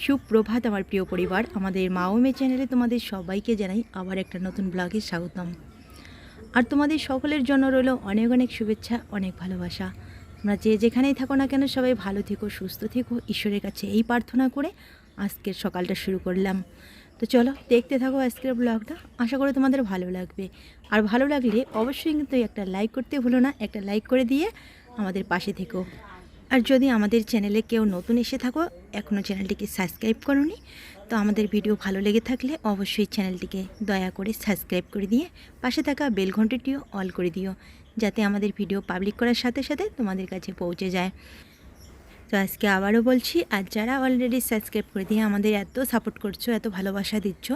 সুপ্রভাত আমার প্রিয় পরিবার। আমাদের মা ও মেয়ে চ্যানেলে তোমাদের সবাইকে জানাই আবার একটা নতুন ব্লগে স্বাগতম। আর তোমাদের সকলের জন্য রইল অনেক অনেক শুভেচ্ছা, অনেক ভালোবাসা। তোমরা যে যেখানেই থাকো না কেন সবাই ভালো থেকো, সুস্থ থেকো। ঈশ্বরের কাছে এই প্রার্থনা করে আজকের সকালটা শুরু করলাম। তো চলো দেখতে থাকো আজকের ব্লগটা। আশা করি তোমাদের ভালো লাগবে। আর ভালো লাগলে অবশ্যই কিন্তু একটা লাইক করতে ভুলো না। একটা লাইক করে দিয়ে আমাদের পাশে থেকো। আর যদি আমাদের চ্যানেলে কেউ নতুন এসে থাকো, এখনও চ্যানেলটিকে সাবস্ক্রাইব করনি, তো আমাদের ভিডিও ভালো লেগে থাকলে অবশ্যই চ্যানেলটিকে দয়া করে সাবস্ক্রাইব করে দিয়ে পাশে থাকা বেল ঘন্টিটিও অল করে দিও, যাতে আমাদের ভিডিও পাবলিক করার সাথে সাথে তোমাদের কাছে পৌঁছে যায়। তো আজকে আবারও বলছি, আর যারা অলরেডি সাবস্ক্রাইব করে দিয়ে আমাদের এত সাপোর্ট করছ, এত ভালোবাসা দিচ্ছ,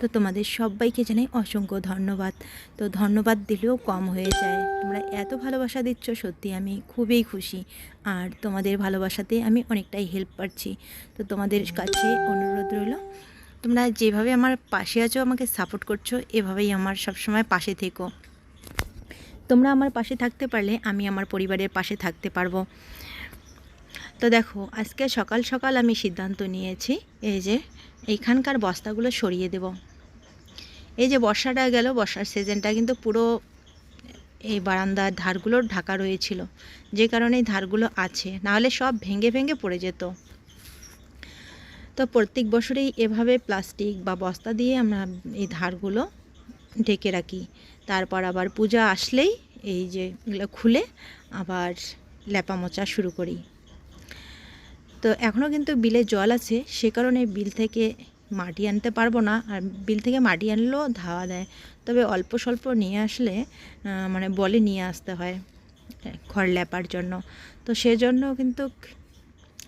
তো তোমাদের সবাইকে জানাই অসংখ্য ধন্যবাদ। তো ধন্যবাদ দিলেও কম হয়ে যায়। তোমরা এত ভালোবাসা দিচ্ছ, সত্যি আমি খুবই খুশি। আর তোমাদের ভালোবাসাতে আমি অনেকটাই হেল্প পাচ্ছি। তো তোমাদের কাছে অনুরোধ রইল, তোমরা যেভাবে আমার পাশে আছো, আমাকে সাপোর্ট করছ, এভাবেই আমার সবসময় পাশে থেকো। তোমরা আমার পাশে থাকতে পারলে আমি আমার পরিবারের পাশে থাকতে পারব। তো দেখো, আজকে সকাল সকাল আমি সিদ্ধান্ত নিয়েছি, এই যে এইখানকার বস্তাগুলো সরিয়ে দেব। এই যে বর্ষাটা গেল, বর্ষার সিজনটা কিন্তু পুরো এই বারান্দার ধারগুলো ঢাকা রয়েছিল। যে কারণে এই ধারগুলো আছে, নাহলে সব ভেঙে ভেঙে পড়ে যেত। তো প্রত্যেক বছরেই এভাবে প্লাস্টিক বা বস্তা দিয়ে আমরা এই ধারগুলো ঢেকে রাখি। তারপর আবার পূজা আসলেই এই যে এগুলো খুলে আবার ল্যাপা মোচা শুরু করি। তো এখনও কিন্তু বিলে জল আছে, সে কারণে বিল থেকে মাটি আনতে পারব না। আর বিল থেকে মাটি আনলেও ধাওয়া দেয়। তবে অল্প স্বল্প নিয়ে আসলে মানে বলে নিয়ে আসতে হয় ঘর লেপার জন্য। তো সেজন্য কিন্তু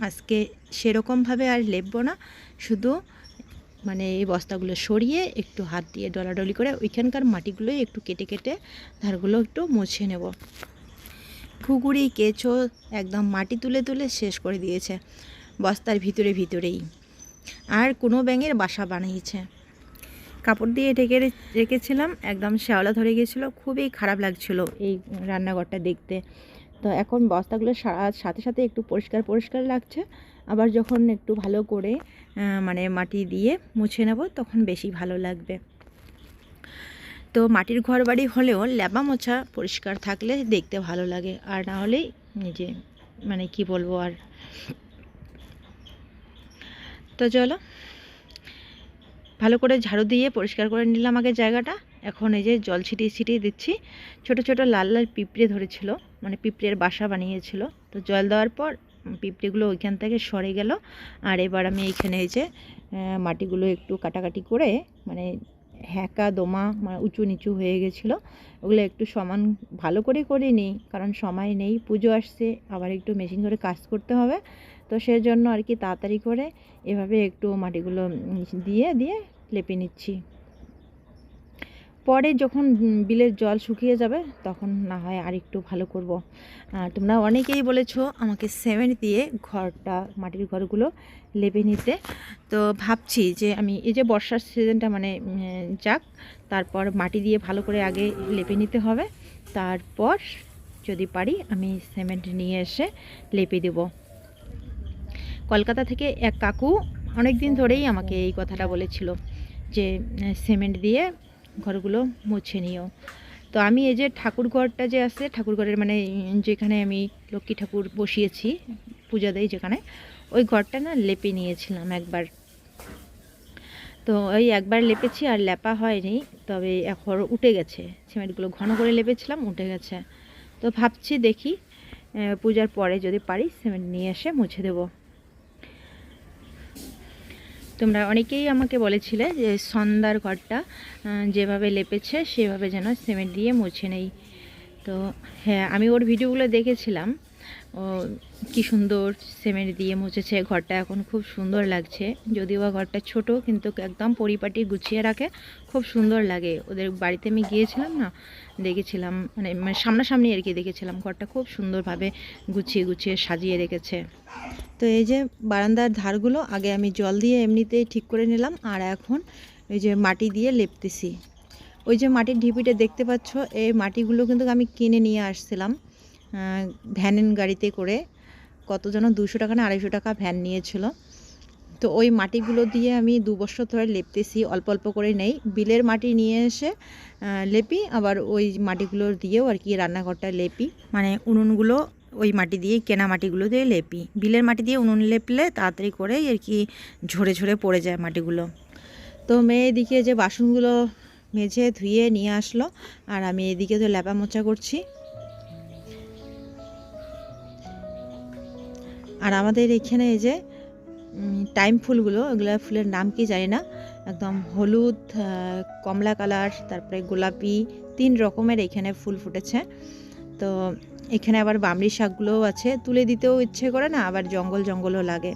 আজকে সেরকমভাবে আর লেপবো না। শুধু মানে এই বস্তাগুলো সরিয়ে একটু হাত দিয়ে ডলাডলি করে ওইখানকার মাটিগুলোই একটু কেটে কেটে ধারগুলো একটু মুছে নেব। খুগুড়ি কেঁচো একদম মাটি তুলে তুলে শেষ করে দিয়েছে, বস্তার ভিতরে ভিতরেই। আর কোনো ব্যাঙের বাসা বানিয়েছে। কাপড় দিয়ে ঢেকে রেখেছিলাম, একদম শ্যাওলা ধরে গিয়েছিল, খুবই খারাপ লাগছিল এই রান্নাঘরটা দেখতে। তো এখন বস্তাগুলো সাথে সাথে একটু পরিষ্কার পরিষ্কার লাগছে, আবার যখন একটু ভালো করে মানে মাটি দিয়ে মুছে নেব, তখন বেশি ভালো লাগবে। তো মাটির ঘর বাড়ি হলেও ল্যাবা মোছা পরিষ্কার থাকলে দেখতে ভালো লাগে। আর না হলেই নিজে মানে কি বলব আর। তো চলো, ভালো করে ঝাড়ু দিয়ে পরিষ্কার করে নিলাম আগে জায়গাটা। এখন এই যে জল ছিটিয়ে ছিটিয়ে দিচ্ছি। ছোট ছোট লাল লাল পিঁপড়ে ধরেছিল মানে পিঁপড়ের বাসা বানিয়েছিল। তো জল দেওয়ার পর পিঁপড়েগুলো ওইখান থেকে সরে গেল। আর এবার আমি এইখানে এই যে মাটিগুলো একটু কাটাকাটি করে মানে হ্যাঁকা দোমা মানে উঁচু নিচু হয়ে গেছিল। ওগুলো একটু সমান ভালো করে করে নিই কারণ সময় নেই, পুজো আসছে, আবার একটু মেশিন করে কাজ করতে হবে। তো সেজন্য আর কি তাড়াতাড়ি করে এভাবে একটু মাটিগুলো দিয়ে দিয়ে লেপে নিচ্ছি। পরে যখন বিলের জল শুকিয়ে যাবে, তখন না হয় আর একটু ভালো করব। তোমরা অনেকেই বলেছ আমাকে সিমেন্ট দিয়ে ঘরটা, মাটির ঘরগুলো লেপে নিতে। তো ভাবছি যে আমি এই যে বর্ষার সিজনটা মানে যাক, তারপর মাটি দিয়ে ভালো করে আগে লেপে নিতে হবে। তারপর যদি পারি, আমি সিমেন্ট নিয়ে এসে লেপে দেব। কলকাতা থেকে এক কাকু অনেক দিন ধরেই আমাকে এই কথাটা বলেছিল যে সিমেন্ট দিয়ে ঘরগুলো মুছে নিও। তো আমি এই যে ঠাকুর ঘরটা যে আছে, ঠাকুর ঘরের মানে যেখানে আমি লক্ষ্মী ঠাকুর বসিয়েছি পূজা দেয় যেখানে, ওই ঘরটা না লেপে নিয়েছিলাম একবার। তো ওই একবার লেপেছি আর লেপা হয়নি, তবে এখন উঠে গেছে। সিমেন্টগুলো ঘন করে লেপেছিলাম, উঠে গেছে। তো ভাবছি দেখি পূজার পরে যদি পারি সিমেন্ট নিয়ে এসে মুছে দেবো। তোমরা অনেকেই আমাকে বলেছিলে যে সন্ধ্যার ঘরটা যেভাবে লেপেছে, সেভাবে যেন সিমেন্ট দিয়ে মুছে নেই। তো হ্যাঁ আমি ওর ভিডিওগুলো দেখেছিলাম। কি সুন্দর সিমেন্ট দিয়ে মুছেছে। ঘরটা এখন খুব সুন্দর লাগছে। যদিও বা ঘরটা ছোট, কিন্তু একদম পরিপাটি গুছিয়ে রাখে। খুব সুন্দর লাগে। ওদের বাড়িতে আমি গিয়েছিলাম না, দেখেছিলাম মানে মানে সামনাসামনি আর কি দেখেছিলাম। ঘরটা খুব সুন্দরভাবে গুছিয়ে গুছিয়ে সাজিয়ে রেখেছে। তো এই যে বারান্দার ধারগুলো, আগে আমি জল দিয়ে এমনিতেই ঠিক করে নিলাম, আর এখন এই যে মাটি দিয়ে লেপতেছি। ওই যে মাটির ঢিপিটা দেখতে পাচ্ছ, এই মাটিগুলো কিন্তু আমি কিনে নিয়ে আসছিলাম। আহ, ভ্যান গাড়িতে করে কত যেন দুশো টাকা না আড়াইশো টাকা ভ্যান নিয়েছিল। তো ওই মাটিগুলো দিয়ে আমি দু বছর ধরে লেপতেছি অল্প অল্প করে নেই। বিলের মাটি নিয়ে এসে লেপি আবার ওই মাটিগুলো দিয়েও আর কি রান্নাঘরটা লেপি। মানে উনুনগুলো ওই মাটি দিয়ে কেনা মাটিগুলো দিয়ে লেপি। বিলের মাটি দিয়ে উনুন লেপলে তাড়াতাড়ি করে আর কি ঝরে ঝরে পড়ে যায় মাটিগুলো। তো মেয়ে এদিকে যে বাসনগুলো মেঝে ধুয়ে নিয়ে আসলো আর আমি এদিকে তো লেপা মোচা করছি। আর আমাদের এখানে এই যে টাইম ফুলগুলো, এগুলো ফুলের নাম কি জানি না, একদম হলুদ কমলা কালার, তারপরে গোলাপি, তিন রকমের এখানে ফুল ফুটেছে। তো এখানে আবার বামড়ি শাকগুলোও আছে, তুলে দিতেও ইচ্ছে করে না, আবার জঙ্গল জঙ্গলও লাগে।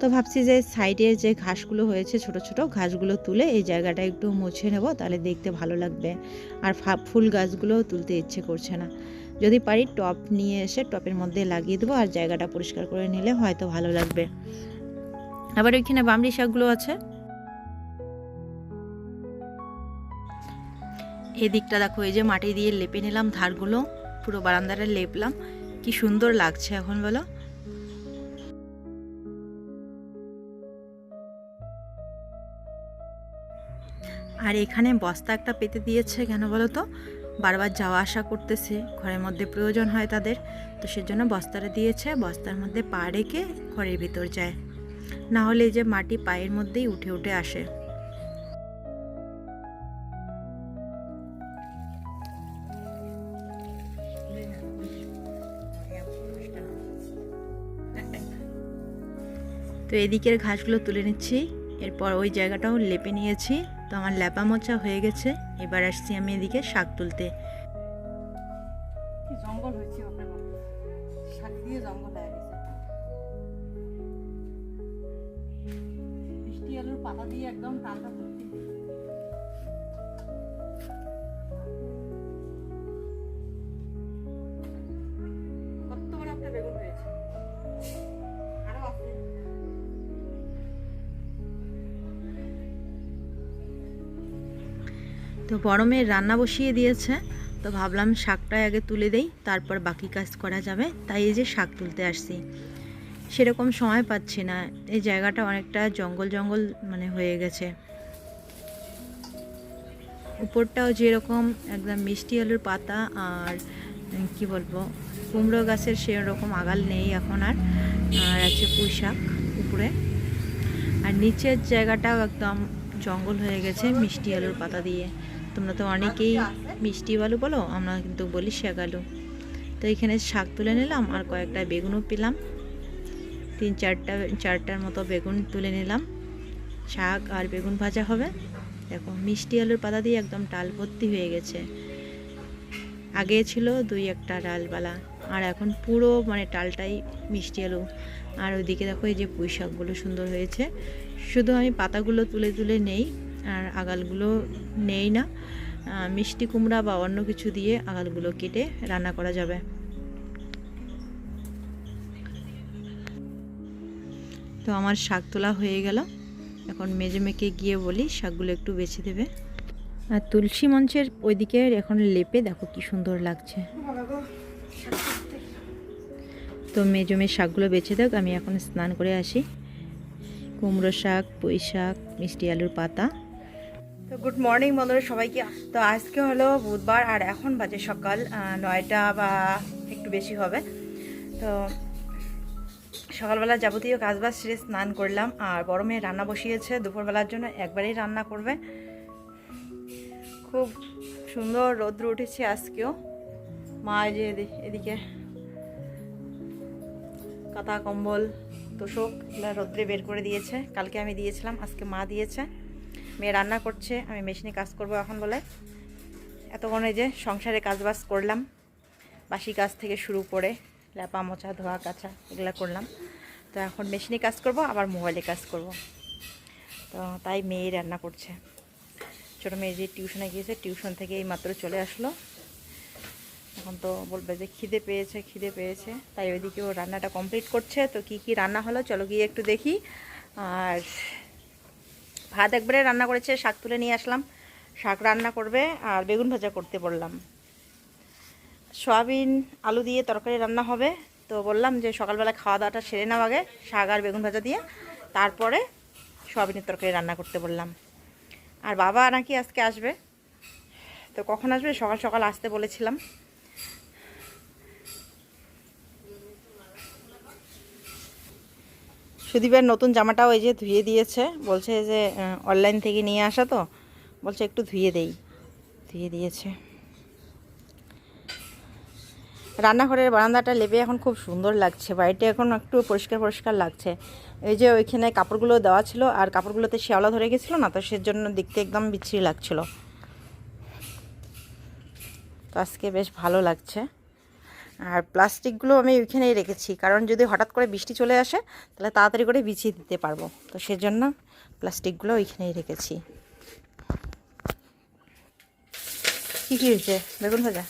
তো ভাবছি যে সাইডে যে ঘাসগুলো হয়েছে ছোট ছোট, ঘাসগুলো তুলে এই জায়গাটা একটু মুছে নেব, তাহলে দেখতে ভালো লাগবে। আর ফুল গাছগুলোও তুলতে ইচ্ছে করছে না। যদি পারি টপ নিয়ে এসে টপের মধ্যে লাগিয়ে দেবো আর জায়গাটা পরিষ্কার করে নিলে হয়তো ভালো লাগবে। আবার ওইখানে বামড়ি শাকগুলো আছে। এই দিকটা দেখো, এই যে মাটি দিয়ে লেপে নিলাম ধারগুলো, পুরো বারান্দাটা লেপলাম। কি সুন্দর লাগছে এখন, বলো? আর এখানে বস্তা একটা পেতে দিয়েছে কেন, বলো তো? বারবার যাওয়া আসা করতেছে, ঘরের মধ্যে প্রয়োজন হয় তাদের, তো সেজন্য বস্তাটা দিয়েছে, বস্তার মধ্যে পা রেখে ঘরের ভিতর যায়। না হলে যে মাটি পায়ের মধ্যেই উঠে উঠে আসে। তো এদিকের ঘাসগুলো তুলে নিচ্ছি, এরপর ওই জায়গাটাও লেপে নিয়েছি। তো আমার ল্যাপা মোচা হয়ে গেছে। এবার আসছি আমি এদিকে শাক তুলতে। জঙ্গল দিয়ে জঙ্গল মিষ্টি আলুর পাতা দিয়ে একদম টালটা তো মেয়ে রান্না বসিয়ে দিয়েছে। তো ভাবলাম শাকটা আগে তুলে দেই, তারপর বাকি কাজ করা যাবে। তাই এই যে শাক তুলতে আসছি। সেরকম সময় পাচ্ছি না। এই জায়গাটা অনেকটা জঙ্গল জঙ্গল মানে হয়ে গেছে। উপরটাও যেরকম একদম মিষ্টি আলুর পাতা আর কি বলব, কুমড়ো গাছের সেরকম আগাল নেই এখন আর। আর আছে পুঁই শাক উপরে। আর নিচের জায়গাটাও একদম জঙ্গল হয়ে গেছে মিষ্টি আলুর পাতা দিয়ে। তোমরা তো অনেকেই মিষ্টি আলু বলো, আমরা কিন্তু বলি শেক আলু তো এখানে শাক তুলে নিলাম আর কয়েকটা বেগুনও পেলাম। তিন চারটা, চারটার মতো বেগুন তুলে নিলাম। শাক আর বেগুন ভাজা হবে। দেখো, মিষ্টি আলুর পাতা দিয়ে একদম টাল ভর্তি হয়ে গেছে। আগে ছিল দুই একটা ডালবালা, আর এখন পুরো মানে টালটাই মিষ্টি আলু। আর ওইদিকে দেখো এই যে পুঁই শাকগুলো সুন্দর হয়েছে। শুধু আমি পাতাগুলো তুলে তুলে নেই আর আগালগুলো নেই না। মিষ্টি কুমড়া বা অন্য কিছু দিয়ে আগালগুলো কেটে রান্না করা যাবে। তো আমার শাক তোলা হয়ে গেল। এখন মেজে মেকে গিয়ে বলি, শাকগুলো একটু বেছে দেবে। আর তুলসী মঞ্চের ওইদিকে এখন লেপে দেখো কি সুন্দর লাগছে। তো মেজমের শাকগুলো বেছে দেখ, আমি এখন স্নান করে আসি। কুমড়ো শাক, পুঁই শাক, মিষ্টি আলুর পাতা। তো গুড মর্নিং বন্ধুরা সবাইকে। তো আজকে হলো বুধবার, আর এখন বাজে সকাল নয়টা বা একটু বেশি হবে। তো সকালবেলা যাবতীয় কাজবাজ সেরে স্নান করলাম, আর বড় মেয়ে রান্না বসিয়েছে, দুপুরবেলার জন্য একবারেই রান্না করবে। খুব সুন্দর রৌদ্র উঠেছে আজকেও। মা যে এদি- এদিকে কাঁথা, কম্বল, তোষক, এগুলো রোদ্রে বের করে দিয়েছে। কালকে আমি দিয়েছিলাম, আজকে মা দিয়েছে। মেয়ে রান্না করছে, আমি মেশিনে কাজ করব এখন বলে। এতক্ষণ যে সংসারে কাজবাজ করলাম, বাসি কাজ থেকে শুরু করে ল্যাপা মোচা ধোয়া, কাচা, এগুলো করলাম। তো এখন মেশিনে কাজ করব, আবার মোবাইলে কাজ করব। তো তাই মেয়ে রান্না করছে। ছোটো মেয়ে যে টিউশনে গিয়েছে, টিউশন থেকে এই মাত্র চলে আসলো। এখন তো বলবে যে খিদে পেয়েছে খিদে পেয়েছে। তাই ওইদিকে ও রান্নাটা কমপ্লিট করছে। তো কি কি রান্না হলো, চলো গিয়ে একটু দেখি। আর ভাত একবারে রান্না করেছে, শাক তুলে নিয়ে আসলাম। শাক রান্না করবে আর বেগুন ভাজা করতে বললাম। সয়াবিন, আলু দিয়ে তরকারি রান্না হবে। তো বললাম যে সকালবেলা খাওয়া দাওয়াটা সেরে নাও আগে, শাক আর বেগুন ভাজা দিয়ে। তারপরে সয়াবিনের তরকারি রান্না করতে বললাম। আর বাবা নাকি আজকে আসবে। তো কখন আসবে? সকাল সকাল আসতে বলেছিলাম। সুদীপের নতুন জামাটাও এই যে ধুয়ে দিয়েছে। বলছে যে অনলাইন থেকে নিয়ে আসা তো। বলছে একটু ধুয়ে দেই। ধুয়ে দিয়েছে। রান্নাঘরের বারান্দাটা লেবে এখন খুব সুন্দর লাগছে। বাড়িটা এখন একটু পরিষ্কার পরিষ্কার লাগছে। এই যে ওইখানে কাপড়গুলো দেওয়া ছিল, আর কাপড়গুলোতে শ্যাওলা ধরে গেছিল না, তো সেজন্য দেখতে একদম বিচ্ছিরি লাগছিল। তো আজকে বেশ ভালো লাগছে। আর প্লাস্টিকগুলো আমি ওইখানেই রেখেছি। কারণ যদি হঠাৎ করে বৃষ্টি চলে আসে, তাহলে তাড়াতাড়ি করে বিছিয়ে দিতে পারব। তো সেজন্য প্লাস্টিকগুলো ওইখানেই রেখেছি। কী কী হয়েছে? বেগুন ভাজা?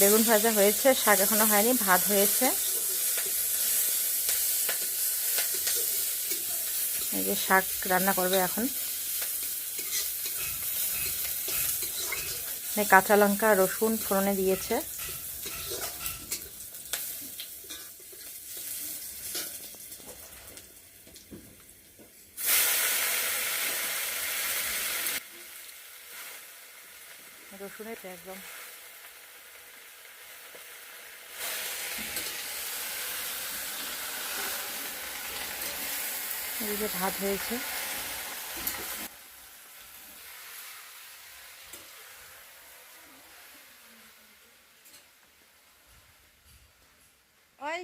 বেগুন ভাজা হয়েছে, শাক এখনও হয়নি, ভাত হয়েছে। এই যে শাক রান্না করবে এখন। কাঁচা লঙ্কা, রসুন, ফোড়নে দিয়েছে রসুনের একদম এই যে ভাত হয়েছে। ওই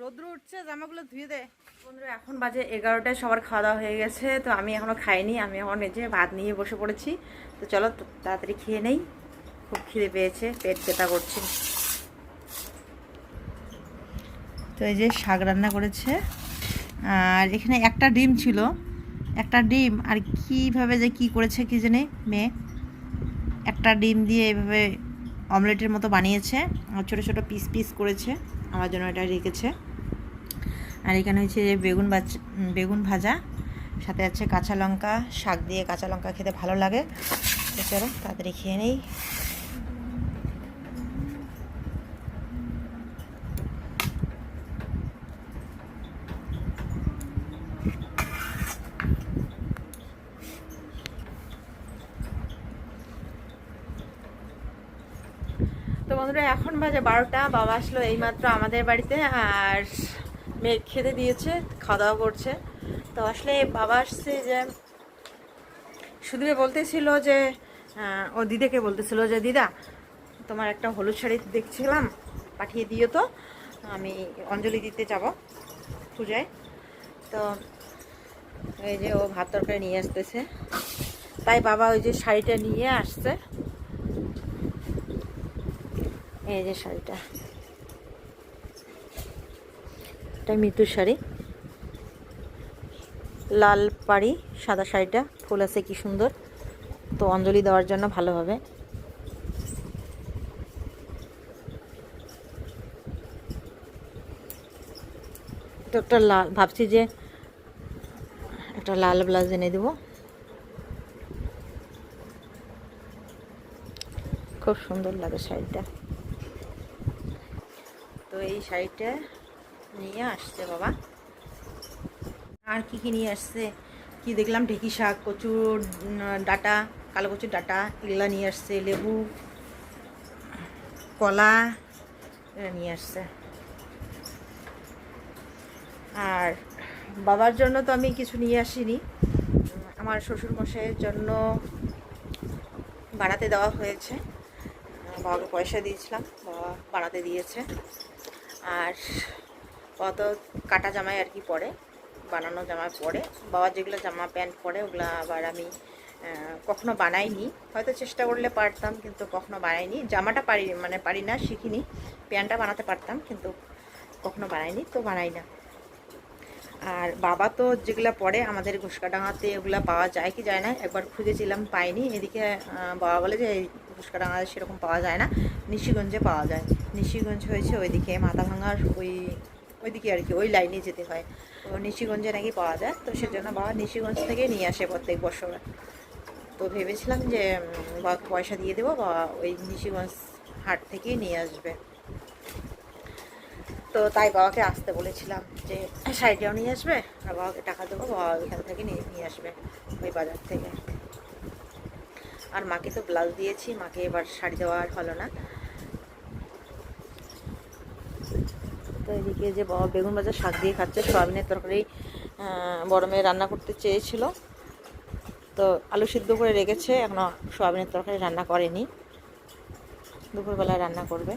রোদ্র উঠছে, জামাগুলো ধুয়ে দে। বন্ধুরা, এখন বাজে এগারোটায়, সবার খাওয়া দাওয়া হয়ে গেছে, তো আমি এখনও খাইনি, আমি এই যে ভাত নিয়ে বসে পড়েছি। তো চলো তাড়াতাড়ি খেয়ে নেই। খুব খিদে পেয়েছে, পেট ব্যথা করছে। তো এই যে শাক রান্না করেছে। আর এখানে একটা ডিম ছিল। একটা ডিম, আর কীভাবে যে কি করেছে কি জানে মেয়ে। একটা ডিম দিয়ে এভাবে অমলেটের মতো বানিয়েছে, আর ছোটো ছোটো পিস পিস করেছে, আমার জন্য এটা রেখেছে। আর এখানে হচ্ছে যে বেগুন বেগুন ভাজা, সাথে আছে কাঁচা লঙ্কা, শাক দিয়ে কাঁচা লঙ্কা খেতে ভালো লাগে। তো চলো, তাড়াতাড়ি খেয়ে নেই তো বন্ধুরা এখন বাজে বারোটা, বাবা আসলো এইমাত্র আমাদের বাড়িতে আর মেয়ে খেতে দিয়েছে খাওয়া দাওয়া করছে। তো আসলে বাবা আসছে যে সুদীপে বলতেছিল যে ও দিদাকে বলতেছিল যে, দিদা, তোমার একটা হলুদ শাড়ি দেখছিলাম, পাঠিয়ে দিও তো, আমি অঞ্জলি দিতে যাব পূজায়। তো এই যে ও ভাত তরকারি নিয়ে আসতেছে। তাই বাবা ওই যে শাড়িটা নিয়ে আসছে। এই যে শাড়িটা। এটা মৃত্যুর শাড়ি। লাল পাড়ি, সাদা শাড়িটা। ফুল আছে, কি সুন্দর। তো অঞ্জলি দেওয়ার জন্য ভালো হবে। তো একটা লাল ভাবছি যে একটা লাল ব্লাউজ এনে দেবো। খুব সুন্দর লাগে শাড়িটা। এই শাড়িটা নিয়ে আসছে বাবা। আর কি কি নিয়ে আসছে? কি দেখলাম? ঢেকি শাক, কচুর ডাটা, কালো কচুর ডাটা, এগুলা নিয়ে আসছে, লেবু, কলা এরা নিয়ে আসছে। আর বাবার জন্য তো আমি কিছু নিয়ে আসিনি। আমার শ্বশুর মশাইয়ের জন্য বানাতে দেওয়া হয়েছে। বাবাকে পয়সা দিয়েছিলাম, বাবা বানাতে দিয়েছে। আর অত কাটা জামাই আর কি পরে, বানানো জামা পরে। বাবা যেগুলো জামা প্যান্ট পরে, ওগুলো আবার আমি কখনো বানাইনি। হয়তো চেষ্টা করলে পারতাম, কিন্তু কখনো বানাইনি। জামাটা পারি মানে পারি না, শিখিনি। প্যান্টটা বানাতে পারতাম, কিন্তু কখনো বানাইনি, তো বানাই না। আর বাবা তো যেগুলো পড়ে, আমাদের ঘুষকাডাঙাতে ওগুলো পাওয়া যায় কি যায় না, একবার খুঁজেছিলাম পাইনি। এদিকে বাবা বলে যে, এই ঘুষকাডাঙাতে সেরকম পাওয়া যায় না, নিশিগঞ্জে পাওয়া যায়। নিশিগঞ্জ হয়েছে ওইদিকে মাথা ভাঙার ওই, ওইদিকে আর কি, ওই লাইনে যেতে হয়। তো নিশিগঞ্জে নাকি পাওয়া যায়, তো সেজন্য বাবা নিশিগঞ্জ থেকে নিয়ে আসে প্রত্যেক বছর। তো ভেবেছিলাম যে বাবাকে পয়সা দিয়ে দেবো, বা ওই নিশিগঞ্জ হাট থেকেই নিয়ে আসবে। তো তাই বাবাকে আসতে বলেছিলাম যে শাড়িটাও নিয়ে আসবে? আর বাবাকে টাকা দেবো, বাবা ওইখান থেকে নিয়ে নিয়ে আসবে, ওই বাজার থেকে। আর মাকে তো ব্লাউজ দিয়েছি, মাকে এবার শাড়ি দেওয়া আর হলো না। তো এদিকে যে বাবা বেগুন বাজার শাক দিয়ে খাচ্ছে, সয়াবিনের তরকারি বড় মেয়ে রান্না করতে চেয়েছিল। তো আলু সিদ্ধ করে রেখেছে এখনও সয়াবিনের তরকারি রান্না করেনি। দুপুরবেলায় রান্না করবে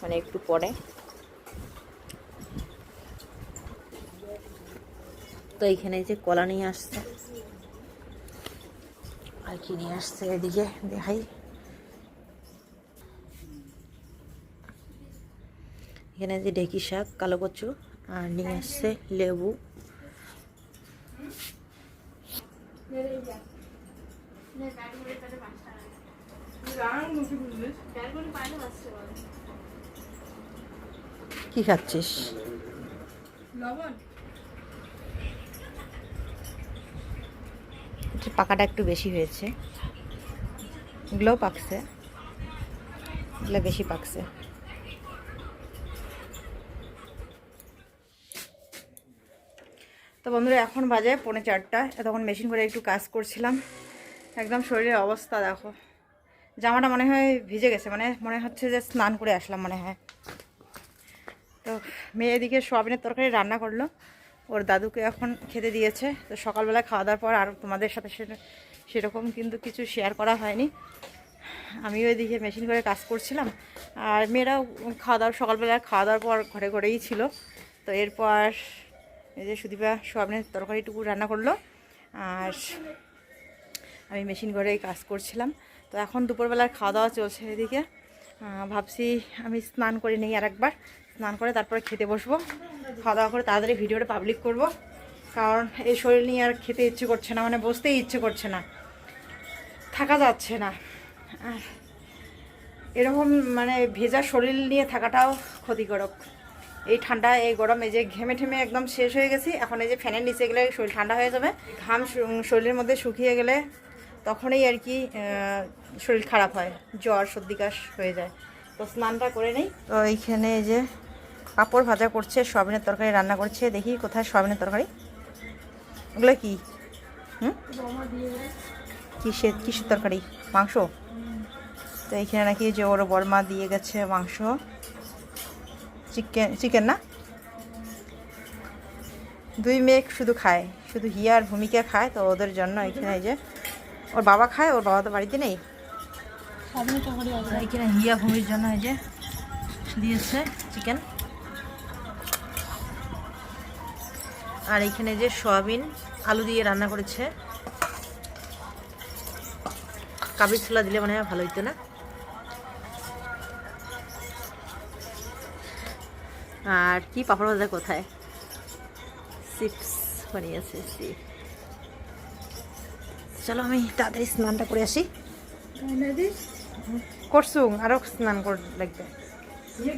মানে একটু পরে। তো এইখানে যে কলা নিয়ে আসছে। আর কি নিয়ে আসছে এদিকে, দেখাই। এখানে যে ঢেকি শাক, কালো কচু, আর নিয়ে আসছে লেবু। কি খাচ্ছিস? লবণ। পাকাটা একটু বেশি হয়েছে। এগুলোও পাকছে। এগুলো বেশি পাকছে। তো বন্ধুরা, এখন বাজে পৌনে চারটা। তখন মেশিন করে একটু কাজ করছিলাম। একদম শরীরের অবস্থা দেখো। জামাটা মনে হয় ভিজে গেছে মানে মনে হচ্ছে যে স্নান করে আসলাম মনে হয়। তো মেয়ে এদিকে সোয়াবিনের তরকারি রান্না করল। ওর দাদুকে এখন খেতে দিয়েছে। তো সকালবেলা খাওয়া দাওয়ার পর আর তোমাদের সাথে সেরকম কিন্তু কিছু শেয়ার করা হয়নি। আমিও এদিকে মেশিন করে কাজ করছিলাম। আর মেয়েরাও খাওয়া দাওয়া সকালবেলা খাওয়া দাওয়ার পর ঘরে ঘরেই ছিল। তো এরপর এই যে সুদীপা সোয়াবিনের তরকারিটুকু রান্না করল। আর আমি মেশিন ঘরেই কাজ করছিলাম। তো এখন দুপুরবেলার খাওয়া দাওয়া চলছে এদিকে। ভাবছি আমি স্নান করে নিই আর একবার স্নান করে তারপরে খেতে বসবো। খাওয়া দাওয়া করে তাড়াতাড়ি ভিডিওটা পাবলিক করব। কারণ এই শরীর নিয়ে আর খেতে ইচ্ছে করছে না মানে বসতেই ইচ্ছে করছে না। থাকা যাচ্ছে না। এরকম মানে ভেজা শরীর নিয়ে থাকাটাও ক্ষতিকারক। এই ঠান্ডা, এই গরম, এই যে ঘেমে ঠেমে একদম শেষ হয়ে গেছি, এখন এই যে ফ্যানের নিচে গেলে শরীর ঠান্ডা হয়ে যাবে। ঘাম শরীরের মধ্যে শুকিয়ে গেলে তখনই আর কি শরীর খারাপ হয়, জ্বর, সর্দি কাশ হয়ে যায়। তো স্নানটা করে নেই। তো এইখানে এই যে পাঁপড় ভাজা করছে, সয়াবিনের তরকারি রান্না করছে। দেখি কোথায় সয়াবিনের তরকারি। ওগুলো কি? হুম? কিসের কিসের তরকারি? মাংস? তো এইখানে নাকি যে ওর বর্মা দিয়ে গেছে মাংস। চিকেন চিকেন না? দুই মেয়ে শুধু খায়। শুধু হিয়া আর ভূমিকা খায়, তো ওদের জন্য এখানে যে ওর বাবা খায়, ওর বাবা তো বাড়িতে নেই। এখানে হিয়া, ভূমির জন্য এই যে দিয়েছে চিকেন। আর এখানে যে সয়াবিন আলু দিয়ে রান্না করেছে। কাবির ছোলা দিলে মনে হয় ভালো হইতো না? আর কি পাপড় ভাজা কোথায়? চিপস বানিয়েছে চলো আমি তাড়াতাড়ি স্নানটা করে আসি। করছুং আরও স্নান কর লাগবে। ইয়ে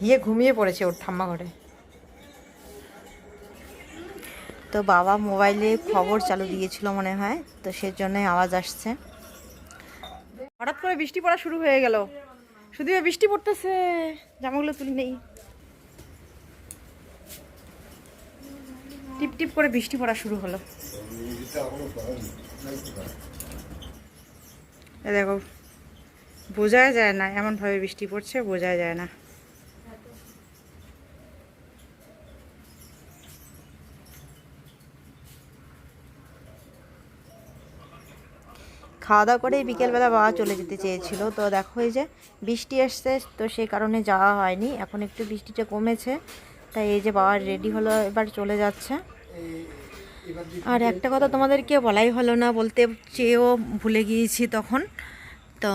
হিয়ে ঘুমিয়ে পড়েছে ওর ঠাম্মা ঘরে। তো বাবা মোবাইলে খবর চালু দিয়েছিল মনে হয়, তো সেজন্যই আওয়াজ আসছে। হঠাৎ করে বৃষ্টি পড়া শুরু হয়ে গেল। শুধু বৃষ্টি পড়তেছে, জামাগুলো তুলি নেই। টিপ টিপ করে বৃষ্টি পড়া শুরু হলো। দেখো, বোঝাই যায় না, এমনভাবে বৃষ্টি পড়ছে, বোঝাই যায় না। খাওয়া দাওয়া করেই বিকেলবেলা বাবা চলে যেতে চেয়েছিল। তো দেখো এই যে বৃষ্টি আসছে তো সেই কারণে যাওয়া হয়নি। এখন একটু বৃষ্টিটা কমেছে, তাই এই যে বাবা রেডি হলো, এবার চলে যাচ্ছে। আর একটা কথা তোমাদেরকে বলাই হলো না, বলতে চেয়েও ভুলে গিয়েছি তখন। তো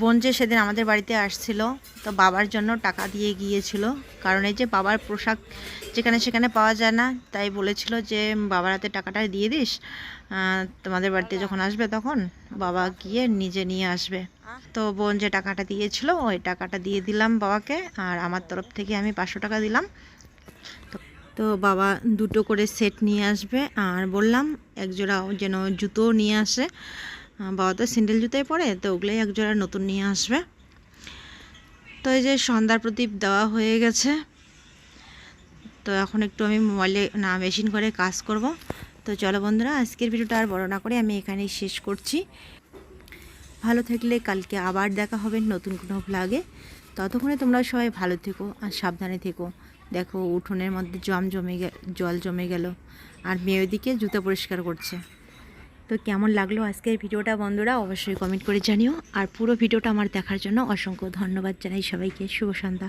বোন যে সেদিন আমাদের বাড়িতে আসছিল, তো বাবার জন্য টাকা দিয়ে গিয়েছিল। কারণ এই যে বাবার পোশাক যেখানে সেখানে পাওয়া যায় না, তাই বলেছিল যে, বাবার হাতে টাকাটা দিয়ে দিস তোমাদের বাড়িতে যখন আসবে তখন বাবা গিয়ে নিজে নিয়ে আসবে। তো বোন যে টাকাটা দিয়েছিল, ওই টাকাটা দিয়ে দিলাম বাবাকে, আর আমার তরফ থেকে আমি পাঁচশো টাকা দিলাম। তো বাবা দুটো করে সেট নিয়ে আসবে, আর বললাম, একজোড়া যেন জুতো নিয়ে আসে। বাবা তো স্যান্ডেল জুতোই পরে, তো ওগুলোই এক একজোড়া নতুন নিয়ে আসবে। তো এই যে সন্ধ্যার প্রদীপ দেওয়া হয়ে গেছে। তো এখন একটু আমি মোবাইলে না, মেশিন করে কাজ করব। তো চলো বন্ধুরা, আজকের ভিডিওটা আর বড় না করে আমি এখানেই শেষ করছি। ভালো থাকলে কালকে আবার দেখা হবে নতুন কোনো ভ্লগে ততক্ষণে তোমরা সবাই ভালো থেকো আর সাবধানে থেকো। দেখো, উঠোনের মধ্যে জম জমে জল জমে গেল। আর মেয়ে জুতো পরিষ্কার করছে। তো কেমন লাগল আজকের ভিডিওটা বন্ধুরা? অবশ্যই কমেন্ট করে জানিও। আর পুরো ভিডিওটা আমার দেখার জন্য অসংখ্য ধন্যবাদ জানাই সবাইকে। শুভ সন্ধ্যা।